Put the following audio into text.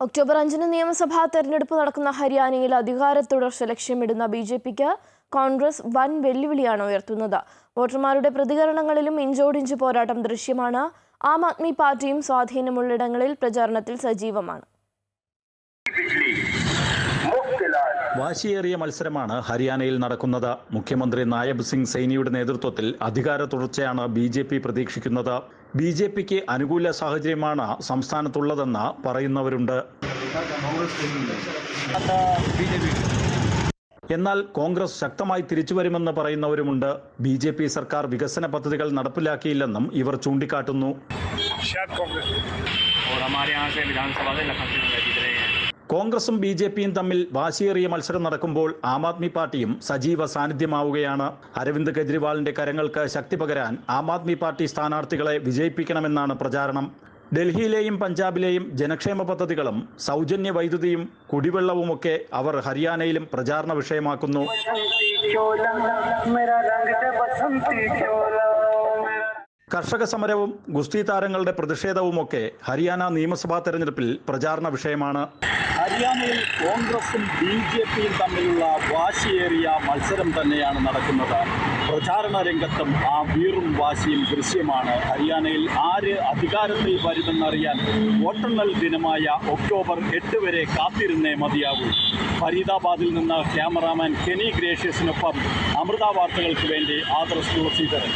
October അഞ്ചിന് നിയമസഭാ തെരഞ്ഞെടുപ്പ് നടക്കുന്ന ഹരിയാനയിൽ അധികാര തുടർച്ച ലക്ഷ്യമിടുന്ന ബി ജെ പിക്ക് കോൺഗ്രസ് വൻ വെല്ലുവിളിയാണ് ഉയർത്തുന്നത്. വോട്ടർമാരുടെ പ്രതികരണങ്ങളിലും ഇഞ്ചോടിഞ്ച് പോരാട്ടം ദൃശ്യമാണ്. ആം ആദ്മി പാർട്ടിയും സ്വാധീനമുള്ളിടങ്ങളിൽ പ്രചാരണത്തിൽ സജീവമാണ്. വാശിയേറിയ മത്സരമാണ് ഹരിയാനയിൽ നടക്കുന്നത്. മുഖ്യമന്ത്രി നായബ് സിംഗ് സൈനിയുടെ നേതൃത്വത്തിൽ അധികാര തുടർച്ചയാണ് ബി ജെ പി പ്രതീക്ഷിക്കുന്നത്. ബി ജെ പിക്ക് അനുകൂല സാഹചര്യമാണ് സംസ്ഥാനത്തുള്ളതെന്ന് പറയുന്നവരുണ്ട്. എന്നാൽ കോൺഗ്രസ് ശക്തമായി തിരിച്ചുവരുമെന്ന് പറയുന്നവരുമുണ്ട്. ബി ജെ പി സർക്കാർ വികസന പദ്ധതികൾ നടപ്പിലാക്കിയില്ലെന്നും ഇവർ ചൂണ്ടിക്കാട്ടുന്നു. കോൺഗ്രസും ബി ജെ പിയും തമ്മിൽ വാശിയേറിയ മത്സരം നടക്കുമ്പോൾ ആം ആദ്മി പാർട്ടിയും സജീവ സാന്നിധ്യമാവുകയാണ്. അരവിന്ദ് കെജ്രിവാളിന്റെ കരങ്ങൾക്ക് ശക്തി പകരാൻ ആം ആദ്മി പാർട്ടി സ്ഥാനാർത്ഥികളെ വിജയിപ്പിക്കണമെന്നാണ് പ്രചാരണം. ഡൽഹിയിലെയും പഞ്ചാബിലെയും ജനക്ഷേമ പദ്ധതികളും സൗജന്യ വൈദ്യുതിയും കുടിവെള്ളവുമൊക്കെ അവർ ഹരിയാനയിലും പ്രചാരണ വിഷയമാക്കുന്നു. കർഷക സമരവും ഗുസ്തി താരങ്ങളുടെ പ്രതിഷേധവുമൊക്കെ ഹരിയാന നിയമസഭാ തെരഞ്ഞെടുപ്പിൽ പ്രചാരണ വിഷയമാണ്. ഹരിയാനയിൽ കോൺഗ്രസും ബി ജെ പിയും തമ്മിലുള്ള വാശിയേറിയ മത്സരം തന്നെയാണ് നടക്കുന്നത്. പ്രചാരണ രംഗത്തും ആ വീറും വാശിയും ദൃശ്യമാണ്. ഹരിയാനയിൽ ആര് അധികാരത്തിൽ വരുമെന്നറിയാൻ വോട്ടെണ്ണൽ ദിനമായ ഒക്ടോബർ എട്ട് വരെ കാത്തിരുന്നേ മതിയാകൂ ഫരീദാബാദിൽ നിന്ന് ക്യാമറാമാൻ കെനി ഗ്രേഷ്യസിനൊപ്പം അമൃത വാർത്തകൾക്ക് വേണ്ടി ആദർശ് തുളസീധരൻ.